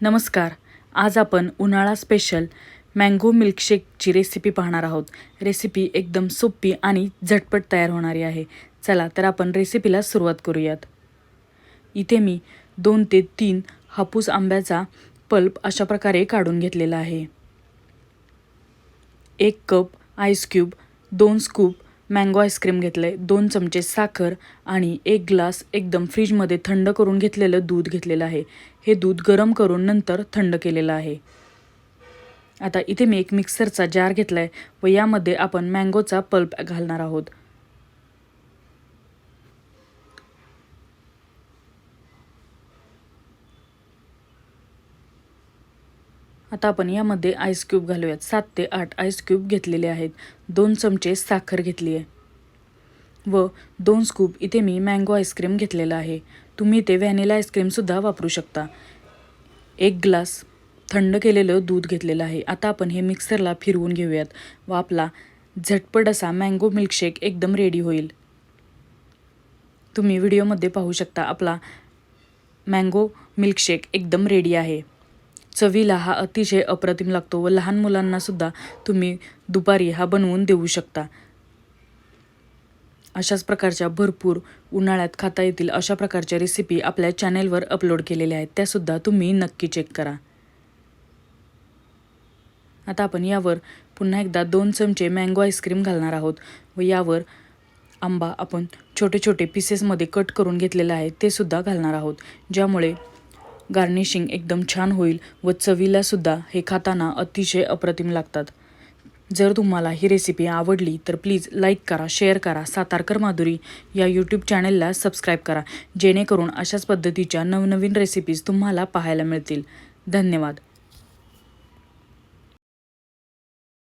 नमस्कार. आज आपण उन्हाळा स्पेशल मँगो मिल्कशेकची रेसिपी पाहणार आहोत. रेसिपी एकदम सोपी आणि झटपट तयार होणारी आहे. चला तर आपण रेसिपीला सुरुवात करूयात. इथे मी दोन ते तीन हापूस आंब्याचा पल्प अशा प्रकारे काढून घेतलेला आहे. एक कप आईस क्यूब दोन स्कूप मँगो आईस्क्रीम घेतलं आहे दोन चमचे साखर आणि एक ग्लास एकदम फ्रीजमध्ये थंड करून घेतलेलं दूध घेतलेलं आहे. हे दूध गरम करून नंतर थंड केलेलं आहे. आता इथे मी एक मिक्सरचा जार घेतला आहे व यामध्ये आपण मँगोचा पल्प घालणार आहोत. आता आपण यामध्ये आईस क्यूब घालूयात. सात ते आठ आईस क्यूब घेतलेले आहेत. दोन चमचे साखर घेतली आहे. व दोन स्कूप इथे मी मँगो आईस्क्रीम घेतलेला आहे. तुम्ही ते व्हॅनिला आईस्क्रीमसुद्धा वापरू शकता. एक ग्लास थंड केलेलं दूध घेतलेलं आहे. आता आपण हे मिक्सरला फिरवून घेऊयात व आपला झटपट असा मँगो मिल्कशेक एकदम रेडी होईल. तुम्ही व्हिडिओमध्ये पाहू शकता आपला मँगो मिल्कशेक एकदम रेडी आहे. चवीला हा अतिशय अप्रतिम लागतो व लहान मुलांनासुद्धा तुम्ही दुपारी हा बनवून देऊ शकता. अशाच प्रकारच्या भरपूर उन्हाळ्यात खाता येतील अशा प्रकारच्या रेसिपी आपल्या चॅनेलवर अपलोड केलेल्या आहेत. त्यासुद्धा तुम्ही नक्की चेक करा. आता आपण यावर पुन्हा एकदा दोन चमचे मँगो आईस्क्रीम घालणार आहोत व यावर आंबा आपण छोटे छोटे पीसेसमध्ये कट करून घेतलेला आहे ते सुद्धा घालणार आहोत. ज्यामुळे गार्निशिंग एकदम छान होईल व चवीलासुद्धा हे खाताना अतिशय अप्रतिम लागतात. जर तुम्हाला ही रेसिपी आवडली तर प्लीज लाईक करा शेअर करा सातारकर माधुरी या यूट्यूब चॅनेलला सबस्क्राईब करा. जेणेकरून अशाच पद्धतीच्या नवनवीन रेसिपीज तुम्हाला पाहायला मिळतील. धन्यवाद.